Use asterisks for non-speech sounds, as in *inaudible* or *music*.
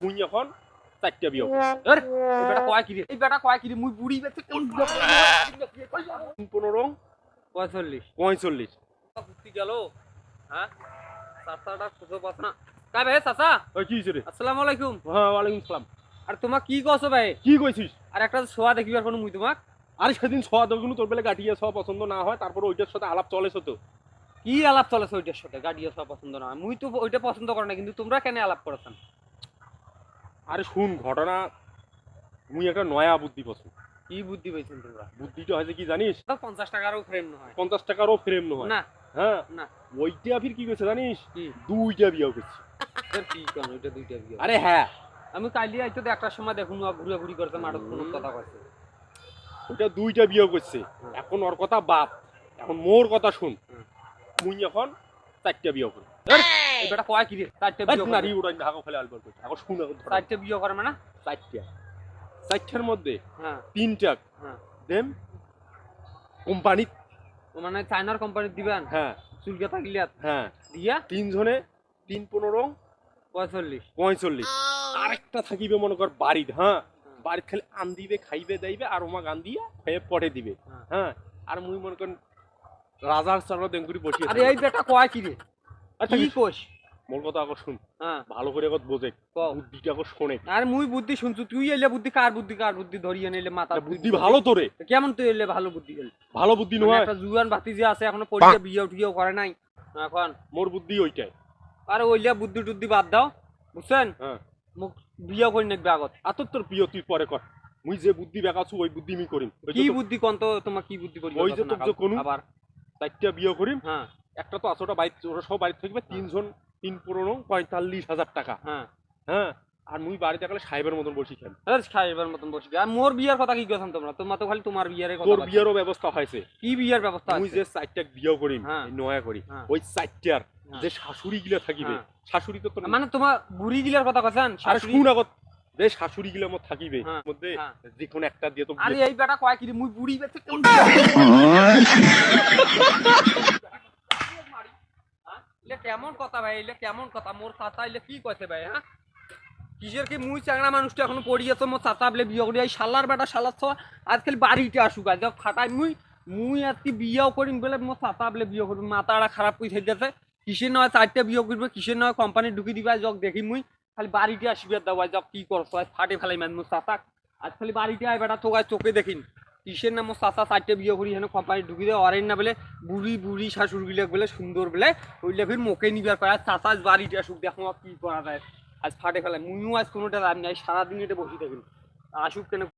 মুই এখন চারটা বিয়ে এই বেটা কয় কি রে এই বেটা কয় কি রে মুই বুড়ি কোন পনেরো পঁয়তাল্লিশ। পঁয়তাল্লিশ। কুস্তি গেল হ্যাঁ? চাচাটা খুঁজে পাস না। ভাই চাচা? ওই কি হয়েছে রে? আসসালামু আলাইকুম। হ্যাঁ ওয়ালাইকুম সালাম। আর তোমাক কি কছো ভাই? কি কইছিস? আর একটা শোয়া দেখিবার কোনো মুই তোমাক। আরে সেদিন ছ দেখুন তোর বেলা গাটিয়ে সব পছন্দ না হয় তারপরে ওইটার সাথে আলাপ চলেছে তো। কি আলাপ চলেছে ওইটার সাথে? গাড়ি সব পছন্দ না মুই তো ওইটা পছন্দ করে না কিন্তু তোমরা কেন আলাপ করেছেন? আরে শুন ঘটনা মুই একটা নয়া বুদ্ধি পছন্দ কি বুদ্ধি পেয়েছেন তোমরা? বুদ্ধিটা হয়েছে কি জানিস? পঞ্চাশ টাকারও ফ্রেম নয় পঞ্চাশ টাকারও ফ্রেম নয় না। হ্যাঁ? না। ওইটা ফির কি করেছে জানিস? কি? দুইটা বিয়ে করছে। কি কেন ওইটা দুইটা বিয়ে। আরে হ্যাঁ। আমি কালি আইতো একটার সময় দেখুন ঘুরে ঘুরি করতে মাঠত কোনো কথা কইছে। ওইটা দুইটা বিয়ে করছে। এখন ওর কথা বাপ এখন মোর কথা শুন। মুই এখন চারটা বিয়ে করি বেটা কয় কি রে চারটে বিয়ে করে। নারী উড়াই ফেলে আলবার করছে। শুন। চারটে বিয়ে করে মানে? চারটা। চারটার মধ্যে হ্যাঁ। তিনটা হ্যাঁ। Them company. মানে চায়নার কোম্পানি দিবেন? হ্যাঁ। চুলকে থাকলে হ্যাঁ। দিয়া? তিনজনে তিন পনেরো পঁয়তাল্লিশ। পঁয়তাল্লিশ। আরেকটা থাকিবে মনে কর বাড়িত হ্যাঁ। বাড়িত খালি আন দিবে খাইবে দাইবে আর ওমা গান দিয়ে খেয়ে পটে দিবে। হ্যাঁ। হ্যাঁ। আর মুই মনে কর রাজার চারা দেঙ্গুরি বসিয়ে আরে এই বেটা কয় কি রে কি কোষ? মোর কথা আগর শুন হ্যাঁ। ভালো করে বোঝে। বুদ্ধিটা শোনে আর মুই বুদ্ধি শুনছু তুই এলে বুদ্ধি কার বুদ্ধি কার বুদ্ধি ধরিয়ে নিলে মাথা বুদ্ধি ভালো তোরে। কেমন তুই এলে ভালো বুদ্ধি গেল ভালো বুদ্ধি মানে নয়। একটা জুয়ান ভাতি যে আছে এখনও পড়িয়ে বিয়ে উঠিয়েও করে নাই। এখন। মোর বুদ্ধি ওইটাই। আরে ওইলে বুদ্ধি টুদ্ধি বাদ দাও। বুঝছেন? হ্যাঁ। মুখ বিয়ে করে নেবে আগত আর তোর তোর প্রিয় তুই পরে কর। মুই যে বুদ্ধি বেকাছু ওই বুদ্ধি আমি করিম। কি বুদ্ধি কন্ত তো তোমার কি বুদ্ধি করি ওই যে তোর যে কোনো- আবার। চারটা বিয়ে করিম। হ্যাঁ। একটা তো আসোটা বাড়ি ওরা সব বাড়িতে থাকবে তিনজন তিন পনেরো পঁয়তাল্লিশ হাজার টাকা হ্যাঁ হ্যাঁ আর মুই বাড়িতে গেলে সাহেবের মতন বসি খেল আরে খাইবার মতন বসবি আর মোর বিয়ের কথা কি কথা তোমরা তোমার তো খালি তোমার বিয়ের কথা তোর। বিয়েরও ব্যবস্থা হয়েছে কি বিয়ের ব্যবস্থা মুই যে চারটা বিয়ে করিম হ্যাঁ। এই নয়া করি হ্যাঁ। ওই চারটার হ্যাঁ। যে শাশুড়ি গিলা থাকিবে হ্যাঁ। শাশুড়ি তো মানে তোমার বুড়ি গিলার কথা কছেন আরে শাশুড়ি? শুন আগত যে শাশুড়ি গিলা মত থাকিবে হ্যাঁ, মধ্যে হ্যাঁ। যে কোনো একটা দিয়ে তো আরে এই বেটা কয় কি মুই বুড়ি হ্যাঁ? এলে *laughs* কেমন কথা ভাই? এলে কেমন কথা? মোর চাচা এলে কি কইছে ভাই হ্যাঁ? কিসের কি মুই চাংড়া মানুষটা এখনও পড়িয়েছে মোর চাচা বলে বিয়ে করি এই শালার বেটা শালার ছ আজকাল বাড়িতে আসুক, আজ খাটাই মুই মুই আজকে বিয়েও করিম বলে মোর চাচা বলে বিয়ে করবি মাথাটা খারাপ করে থেকে গেছে কিসের নয় চারটে বিয়ে করবে, কিসের নয় কোম্পানি ঢুকি দিবা যক দেখি মুই, খালি বাড়িতে আসিবে দাও যক কি করছ, আজ ফাটে ফেলাই মান মোর চাচা আজ খালি বাড়িতে আয় বেটা, তোকে চোখে দেখিন কিসের নাম চাচা চারটে বিয়ে করি হেন কোম্পানি ঢুকি দেয় অরেন না বলে বুড়ি বুড়ি শাশুড় গিলে বলে সুন্দর বলে, ওইলে ফির মোকে নিবার পায়। আর চাচা বাড়িটা সুখ দেখো কি করা যায়। আজ ফাটে ফেলায়। মুইও আজ কোনোটা লাভ নাই, সারাদিন এটা বসে থাকি আসুক কেন